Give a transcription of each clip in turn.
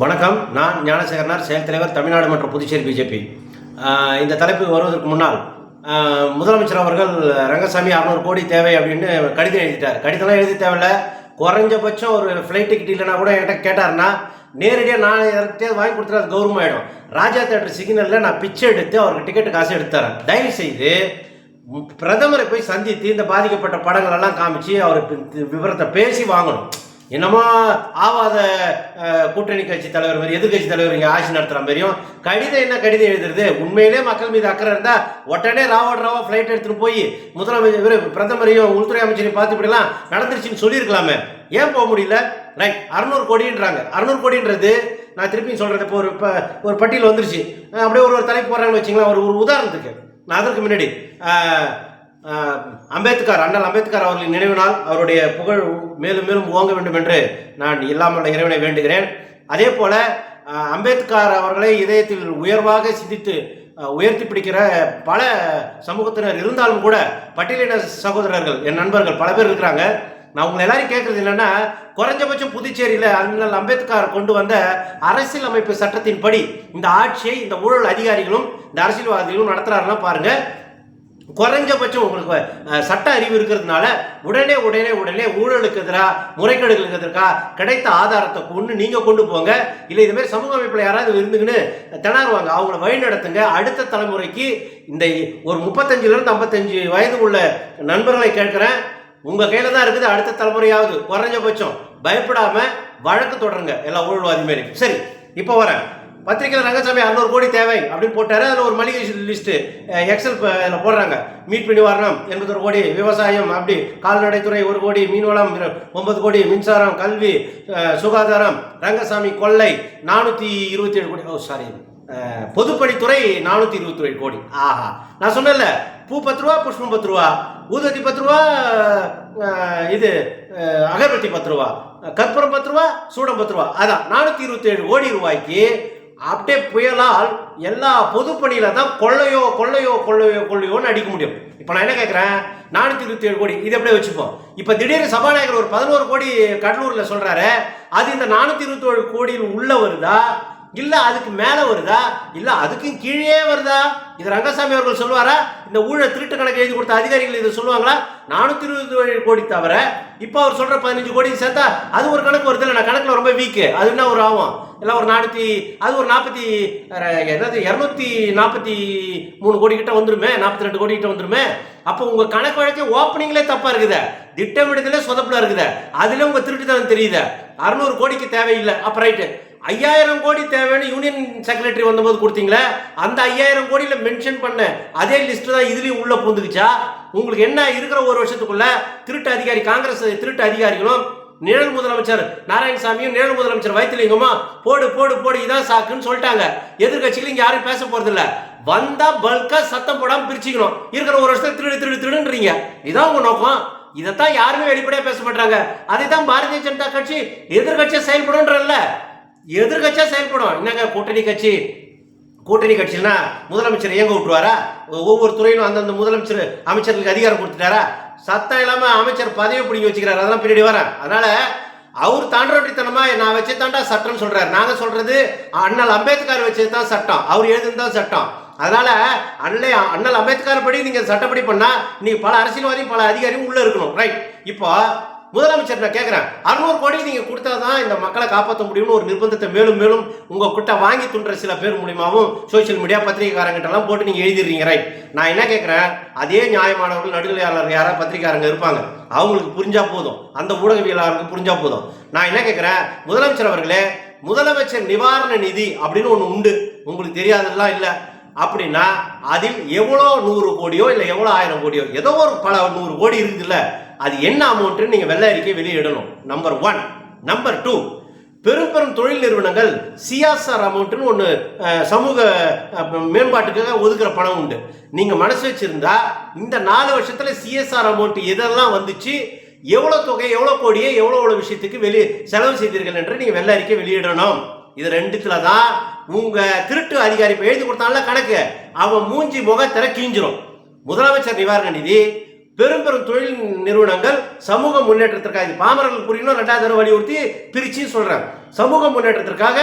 வணக்கம். நான் ஞானசேகரனார் செயல் தலைவர் தமிழ்நாடு மற்றும் புதுச்சேரி பிஜேபி. இந்த தலைப்பு வருவதற்கு முன்னால் முதலமைச்சர் அவர்கள் ரங்கசாமி அறநூறு கோடி தேவை அப்படின்னு கடிதம் எழுதிட்டார். கடிதம்லாம் எழுதி தேவையில்ல. குறைஞ்சபட்சம் ஒரு ஃப்ளைட் டிக்கெட் இல்லைனா கூட என்கிட்ட கேட்டாருன்னா நேரடியாக நான் யார்கிட்டயாவது வாங்கி கொடுத்துட்டு அது கௌரவம் ஆகிடும் ராஜா தேட்டர் சிக்னலில் நான் பிச்சை எடுத்து அவருக்கு டிக்கெட் காசு எடுத்துறேன் தயவு செய்து பிரதமரை போய் சந்தித்து இந்த பாதிக்கப்பட்ட படங்கள் எல்லாம் காமிச்சு அவருக்கு விவரத்தை பேசி வாங்கணும். என்னமோ ஆவாத கூட்டணி கட்சி தலைவர் மாதிரி எதிர்கட்சி தலைவர் இங்கே ஆட்சி நடத்துகிற மாதிரியும் கடிதம் என்ன கடிதம் எழுதுறது? உண்மையிலே மக்கள் மீது அக்கறை இருந்தால் உடனே ராவோட ராவா ஃப்ளைட் எடுத்துகிட்டு போய் முதலமைச்சர் பிரதமரையும் உள்துறை அமைச்சரையும் பார்த்து இப்படிலாம் நடந்துருச்சுன்னு சொல்லியிருக்கலாமே. ஏன் போக முடியல? ரைட் அறுநூறு கோடின்றாங்க. அறுநூறு கோடின்றது நான் திருப்பி சொல்கிறது இப்போ ஒரு ப- ஒரு பட்டியல் வந்துருச்சு. அப்படியே ஒரு ஒரு தலைப்பு போடுறாங்கன்னு வச்சுங்களேன் ஒரு ஒரு உதாரணத்துக்கு. நான் அதற்கு முன்னாடி அம்பேத்கர் அண்ணல் அம்பேத்கர் அவர்களின் நினைவினால் அவருடைய புகழ் மேலும் மேலும் ஓங்க வேண்டும் என்று நான் இல்லாமல் இறைவனை வேண்டுகிறேன். அதே போல அம்பேத்கர் அவர்களை இதயத்தில் உயர்வாக சிந்தித்து உயர்த்தி பிடிக்கிற பல சமூகத்தினர் இருந்தாலும் கூட பட்டியலின சகோதரர்கள் என் நண்பர்கள் பல பேர் இருக்கிறாங்க. நான் உங்களை எல்லாரும் கேட்கறது என்னன்னா குறைஞ்சபட்சம் புதுச்சேரியில் அண்ணல் அம்பேத்கர் கொண்டு வந்த அரசியல் அமைப்பு சட்டத்தின்படி இந்த ஆட்சியை இந்த ஊழல் அதிகாரிகளும் இந்த அரசியல்வாதிகளும் நடத்துறாருன்னா பாருங்க. குறைஞ்சபட்சம் உங்களுக்கு சட்ட அறிவு இருக்கிறதுனால உடனே உடனே உடனே ஊழலுக்கு எதிராக முறைகேடுகளுக்கு எதிராக கிடைத்த ஆதாரத்தை கொண்டு நீங்கள் கொண்டு போங்க. இல்லை இதுமாரி சமூக அமைப்பில் யாராவது இருந்துங்கன்னு திணறுவாங்க. அவங்கள வழி நடத்துங்க. அடுத்த தலைமுறைக்கு இந்த ஒரு முப்பத்தஞ்சுலேருந்து ஐம்பத்தஞ்சு வயது உள்ள நண்பர்களை கேட்குறேன். உங்கள் கையில் தான் இருக்குது. அடுத்த தலைமுறையாவது குறைஞ்சபட்சம் பயப்படாமல் வழக்கு தொடருங்க. எல்லா ஊழல்வாதி மாரி சரி இப்போ வரேன். பத்திரிகையில் ரங்கசாமி அறுநூறு கோடி தேவை அப்படின்னு போட்டார். அதில் ஒரு மளிகை லிஸ்ட்டு எக்ஸல் அதில் போடுறாங்க. மீட் பண்ணி வரணும். எண்பத்தொரு கோடி விவசாயம் அப்படி. கால்நடைத்துறை ஒரு கோடி மீன்வளம் ஒன்பது கோடி மின்சாரம் கல்வி சுகாதாரம் ரங்கசாமி கொள்ளை நானூற்றி இருபத்தி ஏழு கோடி. ஓ சாரி பொதுப்பணித்துறை நானூற்றி இருபத்தி ஏழு கோடி. ஆஹா. நான் சொன்னேன்ல பூ பத்து ரூபா புஷ்பம் பத்து ரூபா ஊதத்தி பத்து ரூபா இது அகர்வத்தி அகர்பத்தி பத்து ரூபா கற்பூரம் பத்து ரூபா சூடம் பத்து ரூபா. அதான் நானூற்றி இருபத்தி ஏழு கோடி ரூபாய்க்கு அப்படியே புயலால் எல்லா பொதுப்பணியில தான் கொள்ளையோ கொள்ளையோ கொள்ளையோ கொள்ளையோன்னு அடிக்க முடியும். இப்போ நான் என்ன கேட்குறேன் நானூற்றி இருபத்தி ஏழு கோடி. இது அப்படியே வச்சுப்போம். இப்போ திடீர்னு சபாநாயகர் ஒரு பதினோரு கோடி கடலூரில் சொல்கிறாரு அது இந்த நானூற்றி இருபத்தி ஏழு கோடியில் உள்ள வருதா? இல்ல அதுக்கு மேல வருதா? இல்ல அதுக்கும் கீழே வருதா? இது ரங்கசாமி அவர்கள் சொல்லுவாரா இந்த ஊழல் திருட்டு கணக்கு எழுதி கொடுத்த அதிகாரிகள் இதை சொல்லுவாங்களா? நானூத்தி இருபது கோடி தவிர இப்போ அவர் சொல்ற பதினஞ்சு கோடி சேர்த்தா அது ஒரு கணக்கு வருது இல்லை? நான் கணக்குல ரொம்ப வீக்கு அது என்ன ஒரு ஆகும் இல்லை ஒரு நானூத்தி அது ஒரு நாற்பத்தி என்னது? இரநூத்தி நாற்பத்தி மூணு கோடி கிட்ட வந்துருமே? நாற்பத்தி ரெண்டு கோடி கிட்ட வந்துருமே? அப்போ உங்க கணக்கு வழக்கு ஓப்பனிங்லேயே தப்பா இருக்குதே. திட்டமிடுதலே சொதப்புல இருக்குதே. அதுல உங்க திருட்டுத்தனம் தெரியுது. அறுநூறு கோடிக்கு தேவையில்லை. அப்ப ரைட்டு ஐயாயிரம் கோடி தேவைன்னு யூனியன் செக்ரட்டரி வந்தபோது கொடுத்தீங்களே அந்த ஐயாயிரம் கோடியில் மென்ஷன் பண்ண அதே லிஸ்ட் தான் இதுலேயும் உள்ள பூந்துக்குச்சா உங்களுக்கு என்ன இருக்கிற ஒரு வருஷத்துக்குள்ள திருட்டு அதிகாரி காங்கிரஸ் திருட்டு அதிகாரிகளும் நிழல் முதலமைச்சர் நாராயணசாமியும் நிழல் முதலமைச்சர் வைத்திலிங்கமா போடு போடு போடு இதான் சாக்குன்னு சொல்லிட்டாங்க. எதிர்கட்சிகள் இங்க யாரும் பேச போறது இல்ல வந்தா பல்கா சத்தம் போடாம பிரிச்சுக்கணும். இருக்கிற ஒரு வருஷத்துல திருடு திருடு திருடுன்றீங்க. இதான் உங்க நோக்கம். இதைத்தான் யாருமே வெளிப்படையா பேச மாட்டாங்க. அதை தான் பாரதிய ஜனதா கட்சி எதிர்கட்சியை செயல்படும்ன்றல்ல. எதிர்கட்சியா செயல்படும் என்னங்க கூட்டணி கட்சி? கூட்டணி கட்சினா முதலமைச்சர் இயங்க விட்டுருவாரா? ஒவ்வொரு துறையிலும் அந்தந்த முதலமைச்சர் அமைச்சர்களுக்கு அதிகாரம் கொடுத்துட்டாரா? சத்தம் இல்லாம அமைச்சர் பதவி பிடிங்கி வச்சுக்கிறார். அதெல்லாம் பின்னாடி வரேன். அதனால அவர் தாண்டவட்டித்தனமா நான் வச்சு தாண்டா சட்டம்னு சொல்றாரு. நாங்க சொல்றது அண்ணல் அம்பேத்கர் வச்சது தான் சட்டம். அவர் எழுதுனது தான் சட்டம். அதனால அண்ணே அண்ணல் அம்பேத்கர் படி நீங்க சட்டப்படி பண்ணா நீ பல அரசியல்வாதியும் பல அதிகாரியும் உள்ள இருக்கணும். ரைட் இப்போ முதலமைச்சர் நான் கேட்குறேன் அறுநூறு கோடி நீங்கள் கொடுத்தா தான் இந்த மக்களை காப்பாற்ற முடியும்னு ஒரு நிர்பந்தத்தை மேலும் மேலும் உங்கள் கிட்ட வாங்கி துண்டுற சில பேர் மூலியமாகவும் சோஷியல் மீடியா பத்திரிகைக்காரங்கிட்டலாம் போட்டு நீங்கள் எழுதிடுறீங்க. ரைட் நான் என்ன கேட்குறேன் அதே நியாயமானவர்கள் நடுநிலையாளர் யாராவது பத்திரிகாரங்க இருப்பாங்க. அவங்களுக்கு புரிஞ்சா போதும். அந்த ஊடகவியலாளருக்கு புரிஞ்சா போதும். நான் என்ன கேட்குறேன் முதலமைச்சர் அவர்களே முதலமைச்சர் நிவாரண நிதி அப்படின்னு ஒன்று உண்டு. உங்களுக்கு தெரியாததெல்லாம் இல்லை. அப்படின்னா அதில் எவ்வளோ நூறு கோடியோ இல்லை எவ்வளோ ஆயிரம் கோடியோ? ஏதோ ஒரு பல நூறு கோடி இருக்குதுல்ல. அது என்ன அமௌண்ட்டுன்னு நீங்கள் வெள்ளை அறிக்கை வெளியிடணும் நம்பர் ஒன் நம்பர் டூ பெரும் பெரும் தொழில் நிறுவனங்கள் சியாசார் அமௌண்ட்டுன்னு ஒன்று சமூக மேம்பாட்டுக்காக ஒதுக்குற பணம் உண்டு. நீங்கள் மனசு வச்சுருந்தா இந்த நாலு வருஷத்தில் சிஎஸ்ஆர் அமௌண்ட் எதெல்லாம் வந்துச்சு எவ்வளோ தொகை எவ்வளோ கோடியே எவ்வளோ எவ்வளோ விஷயத்துக்கு வெளியே செலவு செய்தீர்கள் என்று நீங்கள் வெள்ளை அறிக்கை வெளியிடணும். இது ரெண்டுத்துல தான் உங்கள் திருட்டு அதிகாரி இப்போ எழுதி கொடுத்தான்ல கணக்கு. அவன் மூஞ்சி முகத்திற கீஞ்சிரும் முதலமைச்சர் நிவாரண நிதி பெரும் பெரும் தொழில் நிறுவனங்கள் சமூக முன்னேற்றத்திற்காக இது பாமரர்கள் புரியணும் ரெண்டாவது தடவை வலியுறுத்தி பிரிச்சு சொல்றேன் சமூக முன்னேற்றத்திற்காக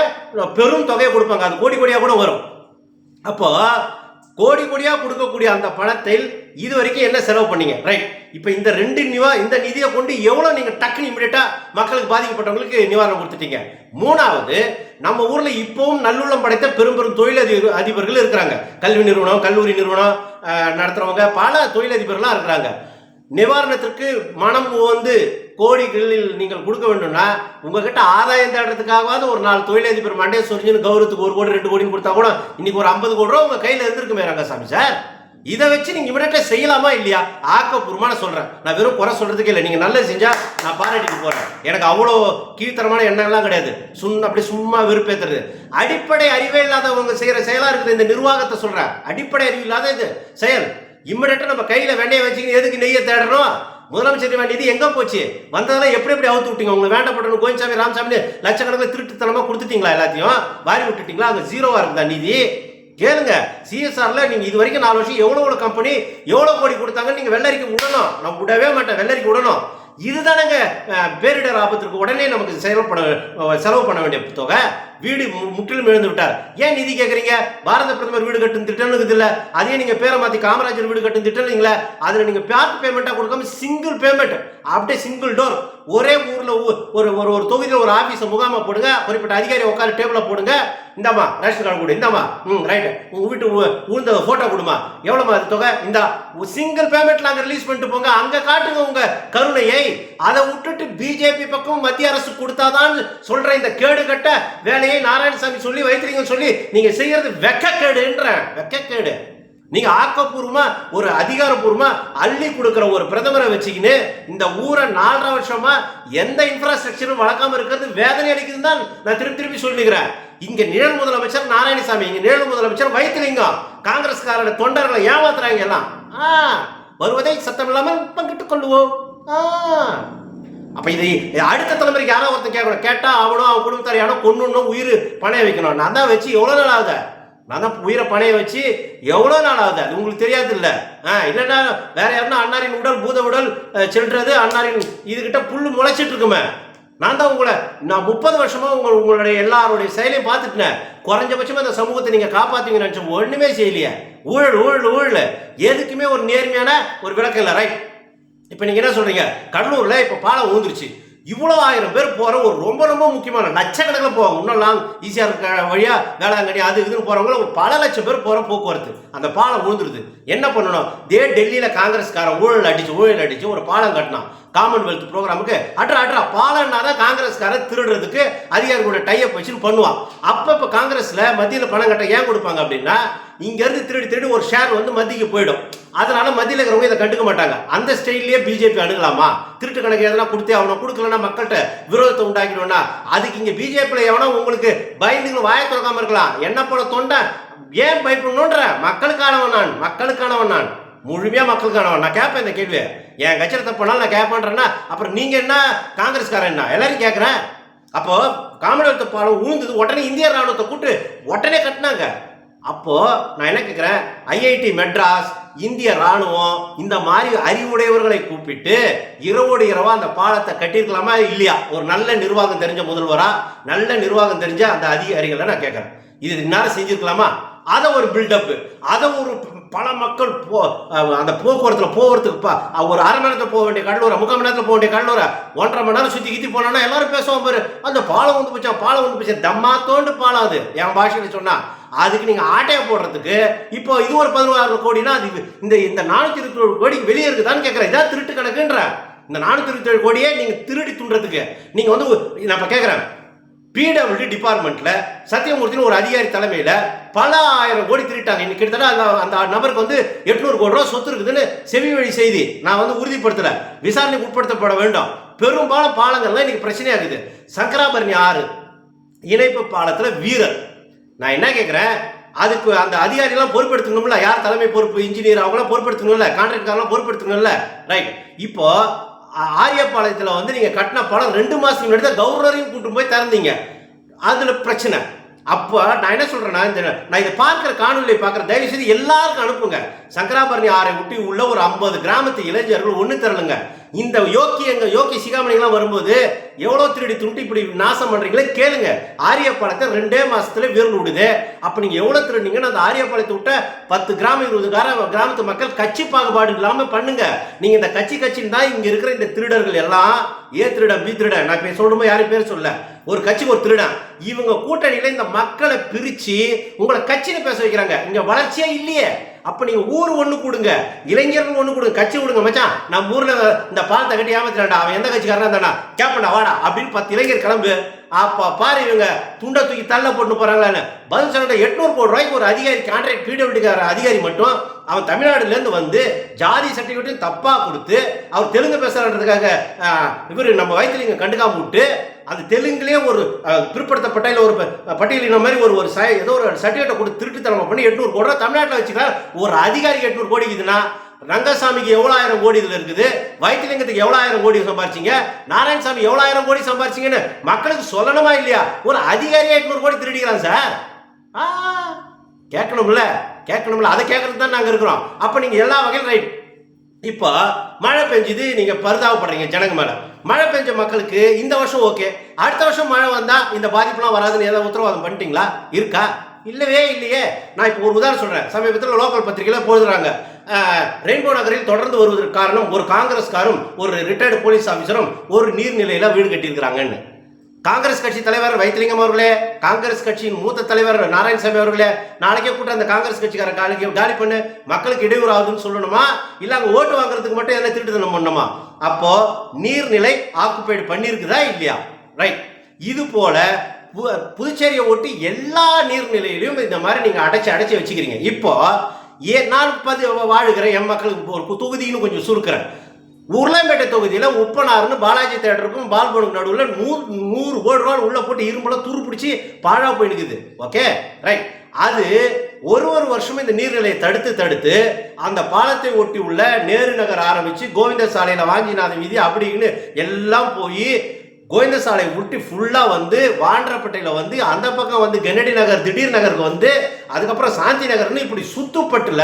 பெரும் தொகையை கொடுப்பாங்க. அது கோடி கோடியாக கூட வரும். அப்போ கோடி கோடியா கொடுக்கக்கூடிய அந்த பணத்தில் இது வரைக்கும் என்ன செலவு பண்ணீங்க? ரைட் இப்போ இந்த ரெண்டு நிவா இந்த நிதியை கொண்டு எவ்வளோ நீங்கள் டக்குன்னு இமீடியட்டாக மக்களுக்கு பாதிக்கப்பட்டவங்களுக்கு நிவாரணம் கொடுத்துட்டீங்க? மூணாவது நம்ம ஊர்ல இப்பவும் நல்லுள்ளம் படைத்த பெரும் பெரும் தொழிலதிபர் அதிபர்கள் இருக்கிறாங்க. கல்வி நிறுவனம் கல்லூரி நிறுவனம் நடத்துகிறவங்க நடத்துறவங்க பல தொழிலதிபர்லாம் இருக்கிறாங்க. நிவாரணத்திற்கு மனம் வந்து கோடிகளில் நீங்கள் கொடுக்க வேண்டும்னா உங்ககிட்ட ஆதாயம் தேடுறதுக்காகவாவது ஒரு நாலு தொழிலதிபர் மண்டே சொரிஞ்சுன்னு கௌரவத்துக்கு ஒரு கோடி ரெண்டு கோடின்னு கொடுத்தா கூட இன்னைக்கு ஒரு ஐம்பது கோடி ரூபா உங்க கையில இருந்திருக்குமே ரங்கசாமி சார். இதை வச்சு நீங்க இமிடியா செய்யலாமா இல்லையா? ஆக்கப்பூர்வமான சொல்றேன். நான் வெறும் குறை சொல்றதுக்கே இல்லை. நீங்க நல்லது செஞ்சா நான் பாராட்டிட்டு போறேன். எனக்கு அவ்வளோ கீழ்த்தரமான எண்ணம்லாம் கிடையாது. சும்மா அப்படி சும்மா வெறுப்பேத்துறது. அடிப்படை அறிவே இல்லாதவங்க செய்யற செயலா இருக்குது. இந்த நிர்வாகத்தை சொல்றேன். அடிப்படை அறிவு இல்லாத இது. செயல். இம்மிடியா நம்ம கையில வெண்ணையை வச்சுக்கிட்டு எதுக்கு நெய்யை தேடுறோம்? முதலமைச்சர் வேண்டியது எங்க போச்சு? வந்ததெல்லாம் எப்படி எப்படி அவுத்து விட்டீங்க? உங்களுக்கு வேண்டப்பட்டவங்க கோயின்சாமி ராமசாமி லட்சக்கணக்கில் திருட்டுத்தனமா கொடுத்துட்டீங்களா எல்லாத்தையும்? வாரி விட்டுட்டீங்களா? அங்க ஜீரோவா இருக்குதா நிதி? கேளுங்க. சிஎஸ்ஆர்ல நீங்க இது வரைக்கும் நாலு வருஷம் எவ்வளவு எவ்வளோ கம்பெனி எவ்வளவு கோடி கொடுத்தாங்கன்னு நீங்க வெள்ளரிக்கை விடணும் நான் விடவே மாட்டேன். வெள்ளரிக்கு விடணும் இதுதானங்க பேரிடர் ஆபத்திற்கு உடனே நமக்கு செயல்பட செலவு பண்ண வேண்டிய தொகை வீடு மு- முற்றிலும் எழுந்து விட்டார். ஏன் நிதி கேட்குறீங்க? பாரத பிரதமர் வீடு கட்டும் திட்டம் இருக்குது இல்ல. அதே நீங்க பேரை மாத்தி காமராஜர் வீடு கட்டும் திட்டம் இல்லைங்களா அதுல நீங்க பார்ட் பேமெண்டா கொடுக்காம சிங்கிள் பேமெண்ட் அப்படியே சிங்கிள் டோர் ஒரே ஊரில் ஒரு ஒரு ஒரு தொகுதியில் ஒரு ஆஃபீஸை முகாமை போடுங்க குறிப்பிட்ட அதிகாரி உட்கார டேபிளில் போடுங்க. இந்தாம்மா ரேஷன் கார்டு கொடு இந்தாம்மா. ம் ரைட்டு உங்கள் வீட்டு உ- உழுந்த ஃபோட்டோ கொடுமா. எவ்வளோமா அது தொகை? இந்த சிங்கிள் பேமெண்ட்ல அங்கே ரிலீஸ் பண்ணிட்டு போங்க. அங்கே காட்டுங்க உங்கள் கருணையை. அதை விட்டுட்டு பிஜேபி பக்கம் மத்திய அரசு கொடுத்தாதான் சொல்கிற இந்த கேடு கட்ட வேலையை நாராயணசாமி சொல்லி வைத்திருங்கன்னு சொல்லி நீங்கள் செய்கிறது வெக்கக்கேடுன்ற வெக்கக்கேடு. நீங்க ஆக்கப்பூர்வமா ஒரு அதிகாரப்பூர்வமா அள்ளி கொடுக்கிற ஒரு பிரதமரை வச்சுக்கின்னு இந்த ஊரை நாலரை வருஷமா எந்த இன்ஃப்ராஸ்ட்ரக்சரும் வளர்க்காம இருக்கிறது வேதனை அளிக்குதுன்னு தான் நான் திருப்பி திருப்பி சொல்லிக்கிறேன். இங்க நிழல் முதலமைச்சர் நாராயணசாமி இங்க நிழல் முதலமைச்சர் வைத்திலிங்கம் காங்கிரஸ்காரோட தொண்டர்களை ஏமாத்துறாங்க எல்லாம். ஆ, வருவதை சத்தம் இல்லாமல் பங்கிட்டுக் கொள்ளுவோம். அப்ப இது அடுத்த தலைமுறைக்கு யாரோ ஒருத்தன் கேட்கணும். கேட்டா அவனும் அவன் குடும்பத்தார் யாரோ கொண்டு உயிர் பணைய வைக்கணும். நான் தான் வச்சு எவ்வளவு நாள் ஆகுது? நான் தான் உயிரை பணைய வச்சு எவ்வளோ நாள் ஆகுது? அது உங்களுக்கு தெரியாது இல்லை ஆ இல்லைன்னா வேற யாருன்னா அன்னாரின் உடல் பூத உடல் செல்றது அன்னாரின் இதுகிட்ட புல்லு முளைச்சிட்டு இருக்குமே. நான் தான் உங்களை நான் முப்பது வருஷமாக உங்கள் உங்களுடைய எல்லாருடைய செயலையும் பார்த்துட்டேன் குறைஞ்சபட்சமாக இந்த சமூகத்தை நீங்கள் காப்பாத்துவீங்கன்னு நினச்சோம் ஒன்றுமே செய்யலையே. ஊழல் ஊழல் ஊழல். எதுக்குமே ஒரு நேர்மையான ஒரு விளக்கம் இல்லை. ரைட் இப்போ நீங்கள் என்ன சொல்கிறீங்க கடலூரில் இப்போ பாலம் ஊந்துருச்சு. இவ்வளோ ஆயிரம் பேர் போகிற ஒரு ரொம்ப ரொம்ப முக்கியமான லட்சக்கணக்கில் போவாங்க. இன்னும் லாங் ஈஸியாக இருக்க வழியா வேளாங்கண்ணி அது இதுன்னு போகிறவங்கள ஒரு பல லட்சம் பேர் போகிற போக்குவரத்து. அந்த பாலம் விழுந்துருது என்ன பண்ணணும்? தே டெல்லியில் காங்கிரஸ்காரன் ஊழல் அடிச்சு ஊழல் அடிச்சு ஒரு பாலம் கட்டினான். காமன்வெல்த் ப்ரோக்ராமுக்கு அட்ரா அட்ரா. பாலன்னா தான் காங்கிரஸ்காரன் திருடுறதுக்கு அதிகாரிகளோட டைப் வச்சுன்னு பண்ணுவான். அப்போ இப்போ காங்கிரஸ்ல மத்தியில் பணம் கட்ட ஏன் கொடுப்பாங்க அப்படின்னா இங்கேருந்து திருடி திருடி ஒரு ஷேர் வந்து மத்திக்கு போயிடும். அதனால மத்தியில் இருக்கிறவங்க இதை கண்டுக்க மாட்டாங்க. அந்த ஸ்டைல்லையே பிஜேபி அணுகலாமா? திருட்டு கணக்கு எதனா கொடுத்தே அவனை கொடுக்கலன்னா மக்கள்கிட்ட விரோதத்தை உண்டாக்கிடும்னா அதுக்கு இங்கே பிஜேபியில் எவனா உங்களுக்கு பயந்துங்க வாயை திறக்காம இருக்கலாம். என்ன போல தொண்டை ஏன் பயப்படணுன்ற? மக்களுக்கானவன் நான் மக்களுக்கானவன் நான். முழுமையா மக்களுக்கானவன் நான் கேட்பேன் இந்த கேள்வி என் கட்சியில் தப்புனாலும் நான் கேட்பேன்றேன்னா அப்புறம் நீங்க என்ன? காங்கிரஸ்காரன் என்ன? எல்லாரும் கேட்குறேன் அப்போ காமன்வெல்த் பாலம் ஊழ்ந்தது உடனே இந்திய ராணுவத்தை கூட்டு உடனே கட்டினாங்க. அப்போ நான் என்ன கேட்குறேன் ஐஐடி மெட்ராஸ் இந்திய ராணுவம் இந்த மாதிரி அறிவுடையவர்களை கூப்பிட்டு இரவோடு இரவா அந்த பாலத்தை கட்டியிருக்கலாமா இல்லையா? ஒரு நல்ல நிர்வாகம் தெரிஞ்ச முதல்வரா? நல்ல நிர்வாகம் தெரிஞ்ச அந்த அதிகாரிகளை நான் கேட்குறேன் இது நேரம் செஞ்சிருக்கலாமா? அதை ஒரு பில்டப்பு அதை ஒரு பல மக்கள் போ அந்த போக்குவரத்தில் போகிறதுக்குப்பா ஒரு அரை மணி நேரத்தில் போக வேண்டிய கடலூரை முக்கால் மணி நேரத்தில் போக வேண்டிய கடலூரை ஒன்றரை மணி நேரம் சுற்றி கித்தி போனோன்னா எல்லாரும் பேசுவோம் பாரு அந்த பாலம் வந்து போச்சா பாலம் வந்து போச்சா தம்மா தோண்டு பாலம் அது என் பாஷையில் சொன்னா. அதுக்கு நீங்கள் ஆட்டையை போடுறதுக்கு இப்போ இது ஒரு பதினோரு கோடினா அது இந்த இந்த நானூற்றி இருபத்தி ஏழு கோடிக்கு வெளியே இருக்குதான்னு கேட்குறேன் இதான் திருட்டு கணக்குன்ற. இந்த நானூற்றி இருபத்தி ஏழு கோடியே நீங்கள் திருடி துண்டுறதுக்கு. நீங்கள் வந்து நான் இப்போ கேட்குறேன் பிடபிள்யூடி டிபார்ட்மெண்ட்ல சத்தியமூர்த்தின்னு ஒரு அதிகாரி தலைமையில பல ஆயிரம் கோடி திருட்டாங்க. இன்னைக்கு கிட்டத்தட்ட அந்த அந்த நபருக்கு வந்து எட்நூறு கோடி ரூபா சொத்து இருக்குதுன்னு செவி வழி செய்தி நான் வந்து உறுதிப்படுத்தல. விசாரணைக்கு உட்படுத்தப்பட வேண்டும். பெரும்பாலும் பாலங்கள்லாம் இன்னைக்கு பிரச்சனையாகுது சங்கராபரணி ஆறு இணைப்பு பாலத்துல வீரர். நான் என்ன கேட்குறேன் அதுக்கு அந்த அதிகாரிலாம் பொறுப்பெடுத்துக்கணும்ல? யார் தலைமை பொறுப்பு? இன்ஜினியர் அவங்களாம் பொறுப்பெடுத்துக்கணும்ல? கான்ட்ராக்டர்லாம் பொறுப்பெடுத்துக்கணும்ல? ரைட். இப்போ ஆரியப்பாளையத்தில் வந்து நீங்கள் கட்டின பணம் ரெண்டு மாதத்துக்கு முன்னாடி தான் கவர்னரையும் கூட்டு போய் திறந்தீங்க. அதில் பிரச்சனை. அப்போ நான் என்ன சொல்கிறேன்னா இந்த நான் இதை பார்க்குற காணொலியை பார்க்குற தயவு செய்து எல்லாருக்கும் அனுப்புங்க. சங்கராபரணி ஆரை ஒட்டி உள்ள ஒரு ஐம்பது கிராமத்து இளைஞர்கள் ஒன்று திரளுங்க இந்த யோக்கியங்க யோக்கி சிகாமணிகள்லாம் வரும்போது எவ்வளோ திருடி துண்டி இப்படி நாசம் பண்ணுறீங்களே கேளுங்க. ஆரியப்பாளையத்தை ரெண்டே மாதத்துல விரல் விடுது. அப்போ நீங்கள் எவ்வளோ திருடுனீங்கன்னு அந்த ஆரியப்பாளையத்தை விட்ட பத்து கிராம இருபது கிராம கிராமத்து மக்கள் கட்சி பாகுபாடு இல்லாமல் பண்ணுங்க. நீங்கள் இந்த கட்சி கட்சின்னு தான் இங்கே இருக்கிற இந்த திருடர்கள் எல்லாம் ஏ திருடன் பி திருடன் நான் இப்போ சொல்லணுமோ யாரும் பேர் சொல்ல ஒரு கட்சிக்கு ஒரு திருடன். இவங்க கூட்டணியில் இந்த மக்களை பிரித்து உங்களை கட்சின்னு பேச வைக்கிறாங்க. இங்கே வளர்ச்சியே இல்லையே. அப்ப நீங்க ஊர் ஒண்ணு கொடுங்க இளைஞர்கள் ஒண்ணு கொடுங்க கட்சி கொடுங்க மச்சான். நம்ம ஊர்ல இந்த பாலத்தை கட்டி ஏமாத்தினாடா அவன் எந்த கட்சிக்காரனா இருந்தாண்டா கேப்பண்டா வாடா அப்படின்னு பத்து இளைஞர் கிளம்பு. அப்பா பாரு இவங்க துண்டை தூக்கி தள்ள போட்டு போகிறாங்களான்னு பதில் சண்டை எட்நூறு கோடி ரூபாய்க்கு ஒரு அதிகாரி கான்ட்ராக்ட் பிடபிள்யூடிக்கார அதிகாரி மட்டும் அவன் தமிழ்நாடுலேருந்து வந்து ஜாதி சர்டிஃபிகேட்டையும் தப்பாக கொடுத்து அவர் தெலுங்கு பேசுகிறான்றதுக்காக இவர் நம்ம வயிற்றுல கண்டுக்காம விட்டு அந்த தெலுங்குலேயே ஒரு பிற்படுத்தப்பட்ட இல்லை ஒரு ப- பட்டியலின மாதிரி ஒரு ஒரு ச- ஏதோ ஒரு சர்டிஃபிகேட்டை கொடுத்து திருட்டுத்தனமாக பண்ணி எட்நூறு கோடி ரூபா தமிழ்நாட்டில் வச்சுக்கலாம் ஒரு அதிகாரி எட்நூறு கோடிக்குதுன்னா ரங்கசாமிக்கு எவ்வளோ ஆயிரம் கோடி இதில் இருக்குது? வைத்தியலிங்கத்துக்கு எவ்வளோ ஆயிரம் கோடி சம்பாரிச்சிங்க? நாராயணசாமி எவ்வளோ ஆயிரம் கோடி சம்பாரிச்சிங்கன்னு மக்களுக்கு சொல்லணுமா இல்லையா? ஒரு அதிகாரியே எட்நூறு கோடி திருடிக்கிறான் சார். ஆ கேட்கணும்ல? கேட்கணும்ல. அதை கேட்கறது தான் நாங்கள் இருக்கிறோம். அப்போ நீங்கள் எல்லா வகையிலும் ரைட் இப்போ மழை பெஞ்சுது நீங்கள் பரிதாபப்படுறீங்க ஜனங்க மேலே. மழை பெஞ்ச மக்களுக்கு இந்த வருஷம் ஓகே அடுத்த வருஷம் மழை வந்தால் இந்த பாதிப்புலாம் வராதுன்னு ஏதாவது உத்தரவாதம் பண்ணிட்டீங்களா? இருக்கா? இல்லவே இல்லையே. நான் இப்போ ஒரு உதாரணம் சொல்கிறேன் சமீபத்தில் லோக்கல் பத்திரிகையில் போடுறாங்க. ரெயின்போ நகரில் தொடர்ந்து வருவதற்கு காரணம் ஒரு காங்கிரஸ்காரும் ஒரு ரிட்டையர்டு போலீஸ் ஆஃபீஸரும் ஒரு நீர்நிலையில் வீடு கட்டியிருக்கிறாங்கன்னு. காங்கிரஸ் கட்சி தலைவர் வைத்திலிங்கம் அவர்களே காங்கிரஸ் கட்சியின் மூத்த தலைவர் நாராயணசாமி அவர்களே நாளைக்கே கூட்ட அந்த காங்கிரஸ் கட்சிக்கார காலி காலி பண்ணு மக்களுக்கு இடையூறு ஆகுதுன்னு சொல்லணுமா? இல்லை அங்கே ஓட்டு வாங்குறதுக்கு மட்டும் என்ன திருட்டுதனம் பண்ணணுமா அப்போ நீர்நிலை ஆக்குப்பைடு பண்ணியிருக்குதா இல்லையா? ரைட் இது போல பு- புதுச்சேரியை ஒட்டி எல்லா நீர்நிலையிலையும் இந்த மாதிரி நீங்கள் அடைச்சி அடைச்சி வச்சுக்கிறீங்க. இப்போ ஏன் நான் பதி வாழுகிறேன் என் மக்களுக்கு ஒரு தொகுதின்னு கொஞ்சம் சுருக்கிறேன். உருளைப்பேட்டை தொகுதியில் உப்பனார்னு பாலாஜி தேட்டருக்கும் பால்பனுக்கு நடுவில் நூறு நூறு கோடி ரூபா உள்ள போட்டு இரும்பெல்லாம் துரு பிடிச்சி பாழாக போயிடுக்குது ஓகே? ரைட் அது ஒரு ஒரு வருஷமும் இந்த நீர்நிலையை தடுத்து தடுத்து அந்த பாலத்தை ஒட்டி உள்ள நேரு நகர் ஆரம்பித்து கோவிந்த சாலையில் வாஞ்சிநாதன் வீதி அப்படின்னு எல்லாம் போய் கோவிந்த சாலை விட்டு ஃபுல்லாக வந்து வாண்டரப்பட்டையில் வந்து அந்த பக்கம் வந்து கென்னடி நகர் திடீர் நகருக்கு வந்து அதுக்கப்புறம் சாந்தி நகர்னு இப்படி சுத்துப்பட்டுல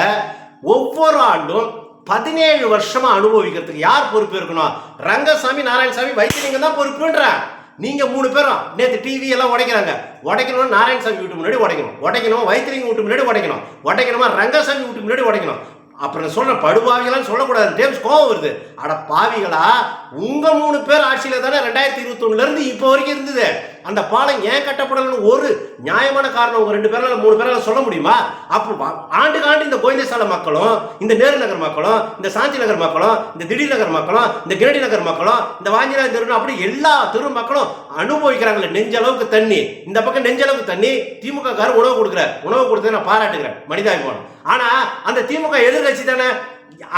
ஒவ்வொரு ஆண்டும் பதினேழு வருஷமா அனுபவிக்கிறதுக்கு யார் பொறுப்பு இருக்கணும்? ரங்கசாமி நாராயணசாமி வைத்தியலிங்கம் தான் பொறுப்புன்றேன் நீங்க மூணு பேரும். நேற்று டிவி எல்லாம் உடைக்கிறாங்க. உடைக்கணும் நாராயணசாமி வீட்டு முன்னாடி உடைக்கணும். உடைக்கணும் வைத்தியலிங்கம் வீட்டு முன்னாடி உடைக்கணும். உடைக்கணுமா ரங்கசாமி வீட்டு முன்னாடி உடைக்கணும். அப்புறம் சொல்ற படுபாவிகளான்னு சொல்லக்கூடாது. டேம்ஸ் கோவம் வருது. அட பாவிகளா உங்க மூணு பேர் ஆட்சியில தானே ரெண்டாயிரத்தி இருபத்தொன்னுல இருந்து இப்போ வரைக்கும் இருந்தது. அந்த பாலம் ஏன் கட்டப்படலன்னு ஒரு நியாயமான காரணம் உங்க ரெண்டு பேரால மூணு பேரால சொல்ல முடியுமா? அப்போ ஆண்டுக்கு ஆண்டு இந்த கோயந்தசாலை மக்களும் இந்த நேரு நகர் மக்களும் இந்த சாஞ்சி நகர் மக்களும் இந்த திடீர் நகர் மக்களும் இந்த கிரடி நகர் மக்களும் இந்த வாஞ்சிநாதன் தெரு அப்படி எல்லா தெரு மக்களும் அனுபவிக்கிறாங்களே நெஞ்ச அளவுக்கு தண்ணி. இந்த பக்கம் நெஞ்ச அளவுக்கு தண்ணி திமுக காரர் உணவு கொடுக்குற உணவு கொடுத்ததை நான் பாராட்டுகிறேன் மனிதாபிமானம். ஆனா அந்த திமுக எதிர்கட்சி தானே?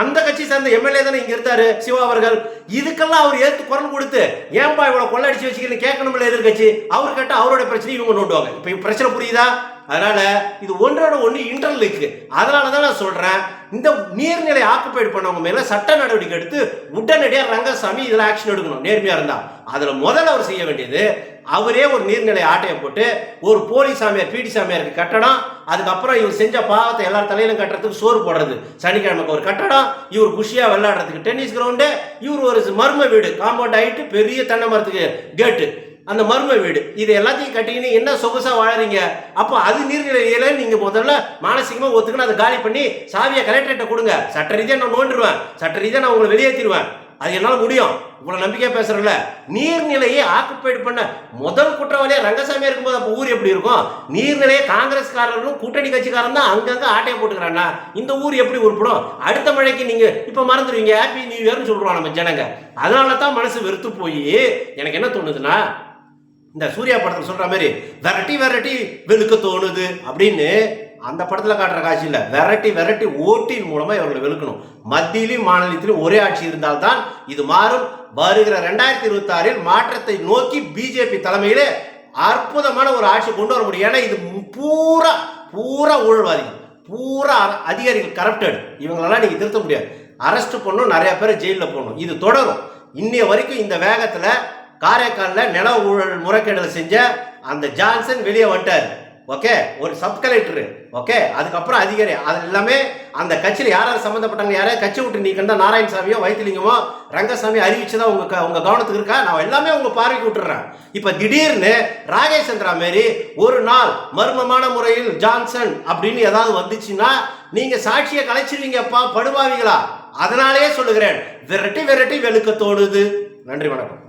அந்த கட்சி சேர்ந்த எம்எல்ஏ தானே இங்க இருந்தாரு சிவா அவர்கள். இதுக்கெல்லாம் அவர் ஏத்து குரல் கொடுத்து ஏன்பா இவ்வளவு கொள்ளடிச்சு வச்சுக்கணும் கேட்கணும்ல எதிர்கட்சி அவர் கேட்டா அவரோட பிரச்சனை இவங்க நோண்டுவாங்க. இப்ப பிரச்சனை புரியுதா? அதனால இது ஒன்றோட ஒன்று இன்டர்ல் இருக்கு அதனால தான் நான் சொல்றேன் இந்த நீர்நிலை ஆக்குப்பைடு பண்ணவங்க மேல சட்ட நடவடிக்கை எடுத்து உடனடியாக ரங்கசாமி இதில் ஆக்ஷன் எடுக்கணும் நேர்மையாக இருந்தால் அதில் முதல்ல அவர் செய்ய வேண்டியது அவரே ஒரு நீர்நிலை ஆட்டையை போட்டு ஒரு போலி சாமியார் பீடி சாமியாருக்கு கட்டடம் அதுக்கப்புறம் இவர் செஞ்ச பாவத்தை எல்லார் தலையிலும் கட்டுறதுக்கு சோறு போடுறது. சனிக்கிழமைக்கு ஒரு கட்டடம் இவர் குஷியாக விளையாடுறதுக்கு டென்னிஸ் கிரவுண்டு இவர் ஒரு மர்ம வீடு காம்பவுண்ட் ஆகிட்டு பெரிய தென்னை மரத்துக்கு கேட்டு அந்த மர்ம வீடு. இது எல்லாத்தையும் கட்டிக்கின்னு என்ன சொகுசா வாழறீங்க? அப்போ அது நீர்நிலையில நீங்க முதல்ல மானசீகமா ஒத்துக்கணும் அதை காலி பண்ணி சாவியை கலெக்டர்கிட்ட கொடுங்க. சட்ட ரீதியாக நான் நோண்டுருவேன். சட்ட ரீதியாக நான் உங்களை வெளியேற்றிடுவேன் அது என்னால் முடியும். இவ்வளோ நம்பிக்கையாக பேசுறேன்ல. நீர்நிலையை ஆக்குப்பைடு பண்ண முதல் குற்றவாளியாக ரங்கசாமியா இருக்கும்போது அப்போ ஊர் எப்படி இருக்கும்? நீர்நிலையை காங்கிரஸ்காரர்களும் கூட்டணி கட்சிக்காரன் தான் அங்கங்கே ஆட்டையை போட்டுக்கிறாங்கண்ணா இந்த ஊர் எப்படி உருப்படும்? அடுத்த மழைக்கு நீங்கள் இப்போ மறந்துடுவீங்க. ஹாப்பி நியூ இயர்னு சொல்கிறோம் நம்ம ஜனங்க. அதனால தான் மனசு வெறுத்து போய் எனக்கு என்ன தோணுதுன்னா இந்த சூர்யா படத்தில் சொல்கிற மாதிரி வெரைட்டி வெரைட்டி வெளுக்க தோணுது அப்படின்னு அந்த படத்தில் காட்டுற காட்சி இல்லை. வெரைட்டி வெரைட்டி ஓட்டின் மூலமாக இவர்களை வெளுக்கணும் மத்தியிலும் மாநிலத்திலும் ஒரே ஆட்சி இருந்தால்தான் இது மாறும். வருகிற ரெண்டாயிரத்தி இருபத்தி ஆறில் மாற்றத்தை நோக்கி பிஜேபி தலைமையிலே அற்புதமான ஒரு ஆட்சி கொண்டு வர முடியும். ஏன்னா இது பூரா பூரா ஊழல்வாதிகள் பூரா அதிகாரிகள் கரப்டட் இவங்களெல்லாம் நீங்கள் திருத்த முடியாது. அரெஸ்ட் பண்ணணும் நிறைய பேர் ஜெயிலில் போகணும் இது தொடரும். இன்னைய வரைக்கும் இந்த வேகத்தில் காரைக்காலில் நில ஊழல் முறைகேடுல செஞ்ச அந்த ஜான்சன் வெளியே வந்துட்டார். ஓகே? ஒரு சப் கலெக்டர். ஓகே? அதுக்கப்புறம் அதிகாரி. அது எல்லாமே அந்த கட்சியில் யார் யார் சம்மந்தப்பட்டாங்க யாரையா கட்சி விட்டு நீக்கண்டா நாராயணசாமியோ வைத்திலிங்கமோ ரங்கசாமி அறிவிச்சதா உங்க உங்கள் உங்க கவனத்துக்கு இருக்கா? நான் எல்லாமே உங்க பார்வைக்கு விட்டுறேன். இப்போ திடீர்னு ராகேஷ் சந்திரா மாரி ஒரு நாள் மர்மமான முறையில் ஜான்சன் அப்படின்னு ஏதாவது வந்துச்சுன்னா நீங்க சாட்சியை கலைச்சிருவீங்கப்பா படுவாவீங்களா அதனாலேயே சொல்லுகிறேன். விரட்டி விரட்டி வெளுக்க தோணுது. நன்றி வணக்கம்.